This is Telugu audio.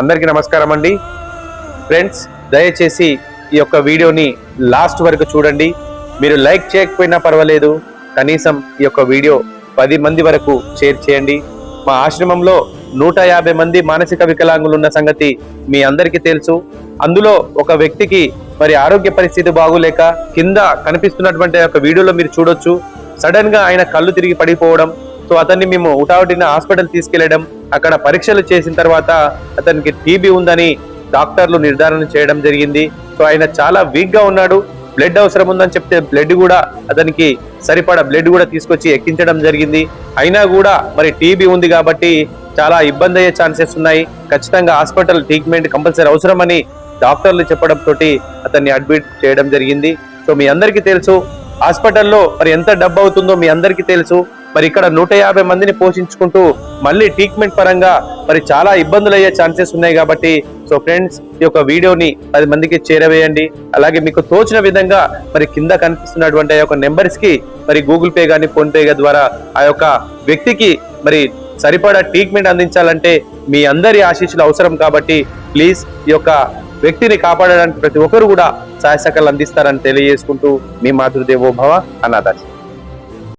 అందరికీ నమస్కారం అండి. ఫ్రెండ్స్ దయచేసి ఈ యొక్క వీడియోని లాస్ట్ వరకు చూడండి. మీరు లైక్ చేయకపోయినా పర్వాలేదు. కనీసం ఈ యొక్క వీడియో పది మంది వరకు షేర్ చేయండి. మా ఆశ్రమంలో నూట యాభై మంది మానసిక వికలాంగులు ఉన్న సంగతి మీ అందరికీ తెలుసు. అందులో ఒక వ్యక్తికి మరి ఆరోగ్య పరిస్థితి బాగోలేక కింద కనిపిస్తున్నటువంటి ఒక యొక్క వీడియోలో మీరు చూడొచ్చు. సడన్గా ఆయన కళ్ళు తిరిగి పడిపోవడం సో అతన్ని మేము ఉటావుటిన హాస్పిటల్ తీసుకెళ్ళడం అక్కడ పరీక్షలు చేసిన తర్వాత అతనికి టీబీ ఉందని డాక్టర్లు నిర్ధారణ చేయడం జరిగింది. సో ఆయన చాలా వీక్గా ఉన్నాడు. బ్లడ్ అవసరం ఉందని చెప్తే బ్లడ్ కూడా అతనికి సరిపడా బ్లడ్ కూడా తీసుకొచ్చి ఎక్కించడం జరిగింది. అయినా కూడా మరి టీబీ ఉంది కాబట్టి చాలా ఇబ్బంది అయ్యే ఛాన్సెస్ ఉన్నాయి. ఖచ్చితంగా హాస్పిటల్ ట్రీట్మెంట్ కంపల్సరీ అవసరమని డాక్టర్లు చెప్పడంతో అతన్ని అడ్మిట్ చేయడం జరిగింది. సో మీ అందరికీ తెలుసు హాస్పిటల్లో మరి ఎంత డబ్బు అవుతుందో మీ అందరికీ తెలుసు. మరి ఇక్కడ నూట యాభై మందిని పోషించుకుంటూ మళ్ళీ ట్రీట్మెంట్ పరంగా మరి చాలా ఇబ్బందులు అయ్యే ఛాన్సెస్ ఉన్నాయి కాబట్టి సో ఫ్రెండ్స్ ఈ యొక్క వీడియోని పది మందికి చేరవేయండి. అలాగే మీకు తోచిన విధంగా మరి కింద కనిపిస్తున్నటువంటి ఆ యొక్క నెంబర్స్కి మరి గూగుల్ పే కానీ ఫోన్ పే ద్వారా ఆ యొక్క వ్యక్తికి మరి సరిపడా ట్రీట్మెంట్ అందించాలంటే మీ అందరి ఆశీస్సులు అవసరం కాబట్టి ప్లీజ్ ఈ యొక్క వ్యక్తిని కాపాడడానికి ప్రతి ఒక్కరు కూడా సహాయ సహకారాలు అందిస్తారని తెలియజేసుకుంటూ మీ మాతృదేవో భవ అనాథాశ్రమం.